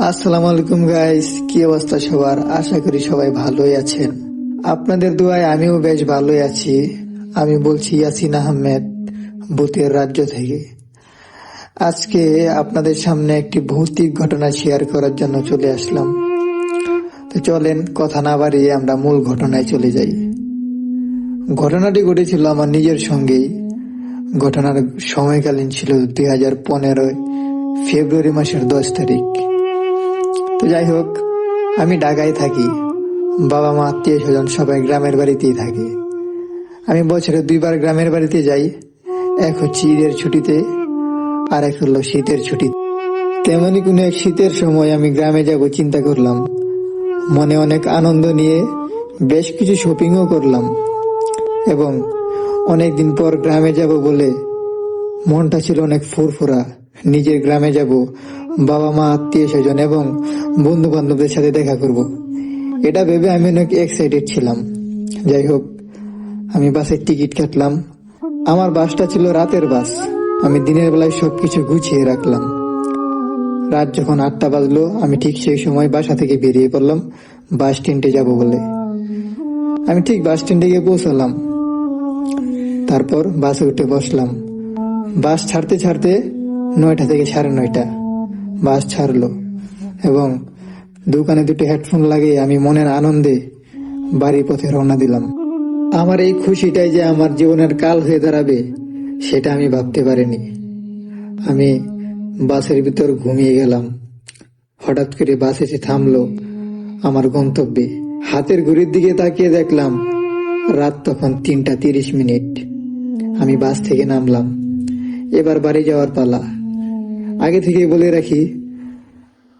আসসালামু আলাইকুম গাইস কি অবস্থা সবার? আশা করি সবাই ভালোই আছেন। আপনাদের দোয়ায় আমিও বেশ ভালোই আছি। আমি বলছি ইয়াসিন আহমেদ ভূতের রাজ্য থেকে। আজকে আপনাদের সামনে একটি ভৌতিক ঘটনা শেয়ার করার জন্য চলে আসলাম। তো চলেন, কথা না বাড়িয়ে আমরা মূল ঘটনায় চলে যাই। ঘটনাটি ঘটেছিল আমার নিজের সঙ্গেই। ঘটনার সময়কালীন ছিল দুই হাজার পনেরোয়, ফেব্রুয়ারি মাসের দশ তারিখ। তো যাই হোক, আমি ঢাকায় থাকি। বাবা মা, আত্মীয় স্বজন সবাই গ্রামের বাড়িতেই থাকে। আমি বছরে দুইবার গ্রামের বাড়িতে যাই। এক হচ্ছে ঈদের ছুটিতে, আর এক হলো শীতের ছুটি তেমনই কোনো এক শীতের সময় আমি গ্রামে যাব চিন্তা করলাম। মনে অনেক আনন্দ নিয়ে বেশ কিছু শপিংও করলাম। এবং অনেক দিন পর গ্রামে যাব বলে মনটা ছিল অনেক ফুরফুরা। নিজের গ্রামে যাব বাবা মা আত্মীয় স্বজন এবং বন্ধু বান্ধবদের সাথে দেখা করব। এটা ভেবে আমি অনেক এক্সাইটেড ছিলাম। যাই হোক, আমি বাসের টিকিট কাটলাম। আমার বাসটা ছিল রাতের বাস। আমি দিনের বেলায় সবকিছু গুছিয়ে রাখলাম। রাত যখন আটটা বাজলো, আমি ঠিক সেই সময় বাসা থেকে বেরিয়ে পড়লাম, বাস স্ট্যান্ডে যাব বলে। আমি ঠিক বাস স্ট্যান্ডে গিয়ে পৌঁছালাম। তারপর বাসে উঠে বসলাম। বাস ছাড়তে ছাড়তে নয়টা থেকে সাড়ে নয়টা। বাস ছাড়লো এবং দোকানে দুটো হেডফোন লাগিয়ে আমি মনের আনন্দে বাড়ির পথে রওনা দিলাম। আমার এই খুশিটাই যে আমার জীবনের কাল হয়ে দাঁড়াবে, সেটা আমি ভাবতে পারিনি। আমি বাসের ভিতর ঘুমিয়ে গেলাম। হঠাৎ করে বাস এসে থামলো আমার গন্তব্যে। হাতের ঘড়ির দিকে তাকিয়ে দেখলাম, রাত তখন তিনটা তিরিশ মিনিট। আমি বাস থেকে নামলাম। এবার বাড়ি যাওয়ার পালা। আগে থেকে বলে রাখি,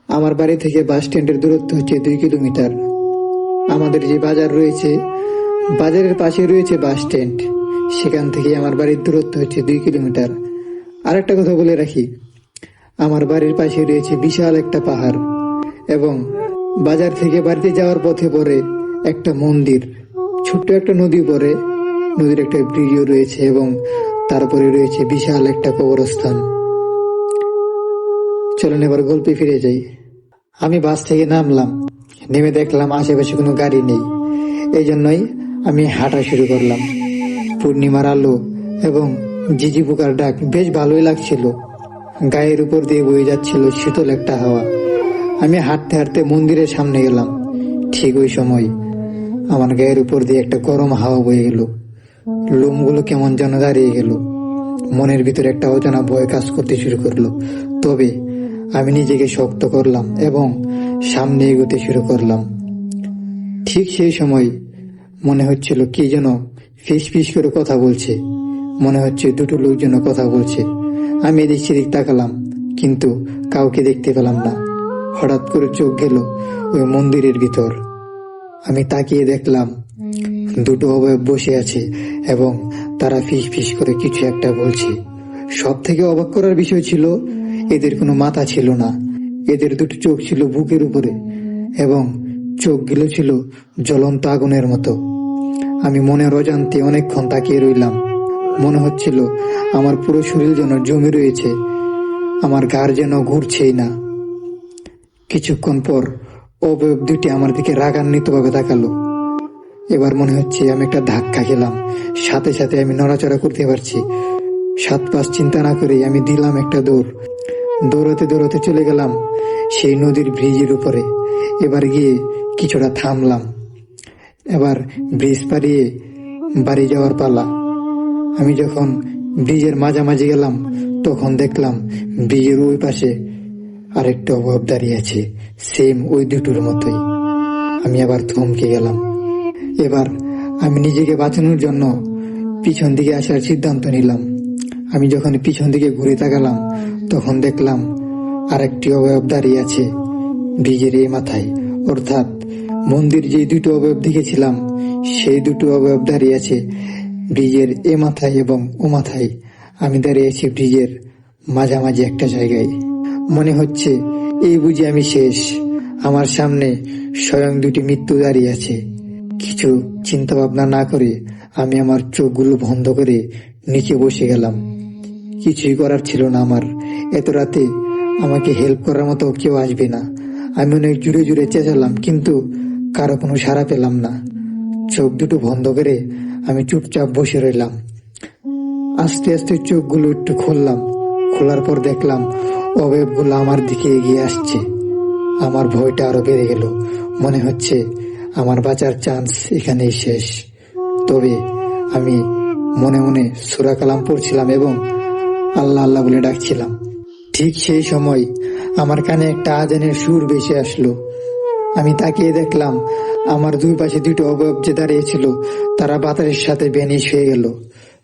আমার বাড়ি থেকে বাস স্ট্যান্ডের দূরত্ব হচ্ছে দুই কিলোমিটার। আমাদের যে বাজার রয়েছে, বাজারের পাশে রয়েছে বাস স্ট্যান্ড। সেখান থেকে আমার বাড়ির দূরত্ব হচ্ছে দুই কিলোমিটার। আরেকটা কথা বলে রাখি, আমার বাড়ির পাশে রয়েছে বিশাল একটা পাহাড় এবং বাজার থেকে বাড়িতে যাওয়ার পথে পড়ে একটা মন্দির। ছোট্ট একটা নদী পড়ে, নদীর একটা ব্রিজও রয়েছে এবং তারপরে রয়েছে বিশাল একটা কবরস্থান। চলুন এবার গল্পে ফিরে যাই। আমি বাস থেকে নামলাম। নেমে দেখলাম আশেপাশে কোনো গাড়ি নেই। এই জন্যই আমি হাঁটা শুরু করলাম। পূর্ণিমার আলো এবং জিজি পোকার ডাক বেশ ভালোই লাগছিল। গায়ের উপর দিয়ে বয়ে যাচ্ছিল শীতল একটা হাওয়া। আমি হাঁটতে হাঁটতে মন্দিরের সামনে গেলাম। ঠিক ওই সময় আমার গায়ের উপর দিয়ে একটা গরম হাওয়া বয়ে গেল। লোমগুলো কেমন যেন দাঁড়িয়ে গেল। মনের ভিতরে একটা অজানা ভয় কাজ করতে শুরু করল। তবে আমি নিজেকে শক্ত করলাম এবং সামনে এগোতে শুরু করলাম। ঠিক সেই সময় মনে হচ্ছিল কি যেন ফিস ফিস করে কথা বলছে। মনে হচ্ছে দুটো লোক যেন কথা বলছে। আমি এদিক সেদিক তাকালাম, কিন্তু কাউকে দেখতে পেলাম না। হঠাৎ করে চোখ গেল ওই মন্দিরের ভিতর। আমি তাকিয়ে দেখলাম দুটো অবয়ব বসে আছে এবং তারা ফিস ফিস করে কিছু একটা বলছে। সব থেকে অবাক করার বিষয় ছিল এদের কোনো মাথা ছিল না। এদের দুটো চোখ ছিল বুকের উপরে এবং চোখগুলো ছিল জ্বলন্ত আগুনের মতো। আমি মনের অজান্তে অনেকক্ষণ তাকিয়ে রইলাম। মনে হচ্ছিল আমার পুরো শরীর যেন জমে রয়েছে, আমার ঘাড় যেন ঘুরছেই না। কিছুক্ষণ পর অবয়ব দুটি আমার দিকে রাগান্বিত ভাবে তাকালো। এবার মনে হচ্ছে আমি একটা ধাক্কা খেলাম। সাথে সাথে আমি নড়াচড়া করতে পারছি। সাত পাঁচ চিন্তা না করে আমি দিলাম একটা দৌড়। দৌড়াতে দৌড়াতে চলে গেলাম সেই নদীর ব্রিজের উপরে। এবার গিয়ে কিছুটা থামলাম। এবার ব্রিজ পাড়িয়ে বাড়ি যাওয়ার পালা। আমি যখন ব্রিজের মাঝামাঝি গেলাম, তখন দেখলাম ব্রিজের ওই পাশে আরেকটা অভাব দাঁড়িয়ে আছে সেম ওই দুটোর মতোই। আমি আবার থমকে গেলাম। এবার আমি নিজেকে বাঁচানোর জন্য পিছন দিকে আসার সিদ্ধান্ত নিলাম। আমি যখন পিছন দিকে ঘুরে তাকালাম তখন দেখলাম আরেকটি অবয়ব দাঁড়িয়ে আছে ব্রিজের এই মাথায়। অর্থাৎ মন্দির যে দুটো অবয়ব দেখেছিলাম, সেই দুটো অবয়ব দাঁড়িয়ে আছে ব্রিজের এ মাথায় এবং ও মাথায়। আমি দাঁড়িয়ে আছি ব্রিজের মাঝামাঝি একটা জায়গায়। মনে হচ্ছে এই বুঝি আমি শেষ। আমার সামনে স্বয়ং দুটি মৃত্যু দাঁড়িয়ে আছে। কিছু চিন্তা ভাবনা না করে আমি আমার চোখগুলো বন্ধ করে নিচে বসে গেলাম। কিছুই করার ছিল না আমার। এত রাতে আমাকে হেল্প করার মতো কেউ আসবে না। আমি অনেক জুড়ে জুড়ে চেঁচালাম, কিন্তু কারও কোনো সাড়া পেলাম না। চোখ দুটো বন্ধ করে আমি চুপচাপ বসে রইলাম। আস্তে আস্তে চোখগুলো একটু খুললাম। খোলার পর দেখলাম অবয়বগুলো আমার দিকে এগিয়ে আসছে। আমার ভয়টা আরও বেড়ে গেল। মনে হচ্ছে আমার বাঁচার চান্স এখানেই শেষ। তবে আমি মনে মনে সুরা কালাম পড়ছিলাম এবং আল্লাহ আল্লাহ বলে ডাকছিলাম। ঠিক সেই সময় আমার কানে একটা আজানের সুর ভেসে আসলো। আমি তাকিয়ে দেখলাম, আমার দুই পাশে দুটো অবয়ব যে দাঁড়িয়েছিল তারা বাতাসের সাথে বেনিশ হয়ে গেল।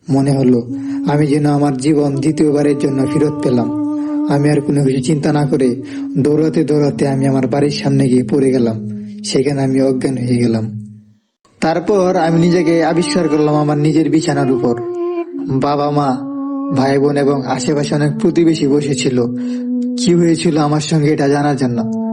মনে হলো, আমি যেন আমার জীবন দ্বিতীয়বারের জন্য ফেরত পেলাম। আমি আর কোনো কিছু চিন্তা না করে দৌড়াতে দৌড়াতে আমি আমার বাড়ির সামনে গিয়ে পড়ে গেলাম। সেখানে আমি অজ্ঞান হয়ে গেলাম। তারপর আমি নিজেকে আবিষ্কার করলাম আমার নিজের বিছানার উপর। বাবা মা ভাই বোন এবং আশেপাশে অনেক প্রতিবেশী বসেছিল। কি হয়েছিল আমার সঙ্গে এটা জানার জন্য?